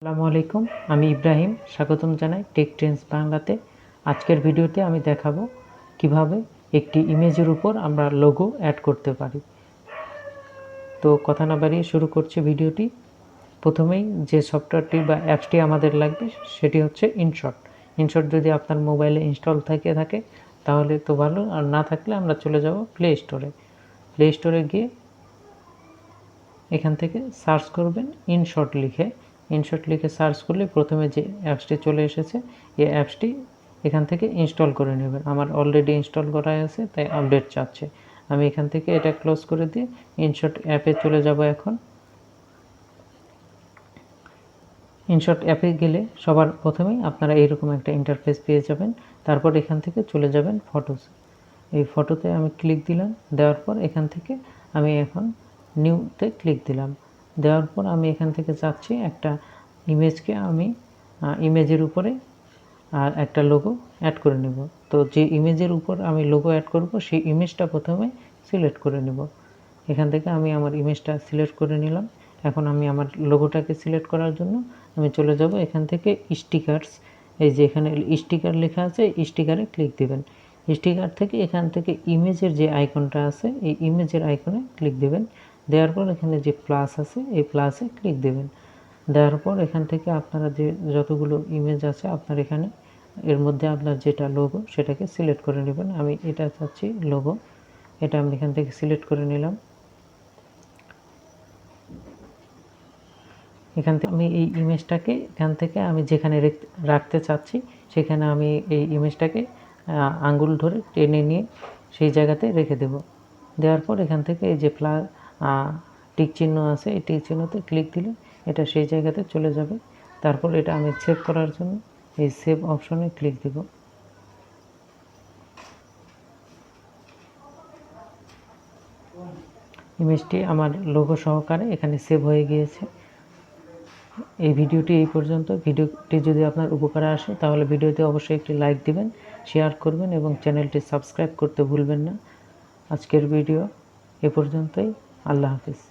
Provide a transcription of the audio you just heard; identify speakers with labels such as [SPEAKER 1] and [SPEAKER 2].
[SPEAKER 1] আসসালামু আলাইকুম, আমি ইব্রাহিম। স্বাগতম জানাই টেক ট্রেন্স বাংলাতে। আজকের ভিডিওতে আমি দেখাবো কীভাবে একটি ইমেজের উপর আমরা লোগো অ্যাড করতে পারি। তো কথা না বাড়িয়ে শুরু করছি ভিডিওটি। প্রথমেই যে সফটওয়্যারটি বা অ্যাপসটি আমাদের লাগবে, সেটি হচ্ছে ইনশট ইনশট যদি আপনার মোবাইলে ইনস্টল থেকে, থাকে, তাহলে তো ভালো। আর না থাকলে আমরা চলে যাব প্লে স্টোরে প্লে স্টোরে গিয়ে এখান থেকে সার্চ করবেন ইনশট লিখে। ইনশট লিখে সার্চ করলে প্রথমে যে অ্যাপসটি চলে এসেছে, এই অ্যাপসটি এখান থেকে ইনস্টল করে নেবেন। আমার অলরেডি ইনস্টল করা আছে, তাই আপডেট চাচ্ছে। আমি এখান থেকে এটা ক্লোজ করে দিয়ে ইনশট অ্যাপে চলে যাব এখন। ইনশট অ্যাপে গেলে সবার প্রথমেই আপনারা এইরকম একটা ইন্টারফেস পেয়ে যাবেন। তারপর এখান থেকে চলে যাবেন ফটোস এই ফটোতে আমি ক্লিক দিলাম, দেওয়ার পর এখান থেকে আমি এখন নিউতে ক্লিক দিলাম। দেওয়ার পর আমি এখান থেকে চাচ্ছি একটা ইমেজকে আমি ইমেজের উপরে আর একটা লোগো অ্যাড করে নেব। তো যে ইমেজের উপর আমি লোগো অ্যাড করব, সেই ইমেজটা প্রথমে সিলেক্ট করে নেব। এখান থেকে আমি আমার ইমেজটা সিলেক্ট করে নিলাম। এখন আমি আমার লোগোটাকে সিলেক্ট করার জন্য আমি চলে যাব এখান থেকে স্টিকারস এই যে এখানে স্টিকার লেখা আছে স্টিকারে ক্লিক দিবেন। স্টিকার থেকে এখান থেকে ইমেজের যে আইকনটা আছে, এই ইমেজের আইকনে ক্লিক দিবেন। দেওয়ার পর এখানে যে প্লাস আছে, এই প্লাসে ক্লিক দেবেন। দেওয়ার পর এখান থেকে আপনারা যে যতগুলো ইমেজ আছে, আপনার এখানে এর মধ্যে আপনার যেটা লোগো সেটাকে সিলেক্ট করে নেবেন। আমি এটা চাচ্ছি লোগো এটা আমি এখান থেকে সিলেক্ট করে নিলাম। এখান থেকে আমি এই ইমেজটাকে এখান থেকে আমি যেখানে রাখতে চাচ্ছি, সেখানে আমি এই ইমেজটাকে আঙ্গুল ধরে টেনে নিয়ে সেই জায়গাতে রেখে দেব। দেওয়ার পর এখান থেকে এই যে প্লা টিক চিহ্ন আছে, এই টিক চিহ্নতে ক্লিক দিলে এটা সেই জায়গাতে চলে যাবে। তারপর এটা আমি সেভ করার জন্য এই সেভ অপশনে ক্লিক দেব। ইমেজটি আমার লোগো সহকারে এখানে সেভ হয়ে গিয়েছে। এই ভিডিওটি এই পর্যন্ত। ভিডিওটি যদি আপনার উপকারে আসে, তাহলে ভিডিওতে অবশ্যই একটি লাইক দিবেন শেয়ার করবেন এবং চ্যানেলটি সাবস্ক্রাইব করতে ভুলবেন না। আজকের ভিডিও এ পর্যন্তই। আল্লাহ হাফিজ।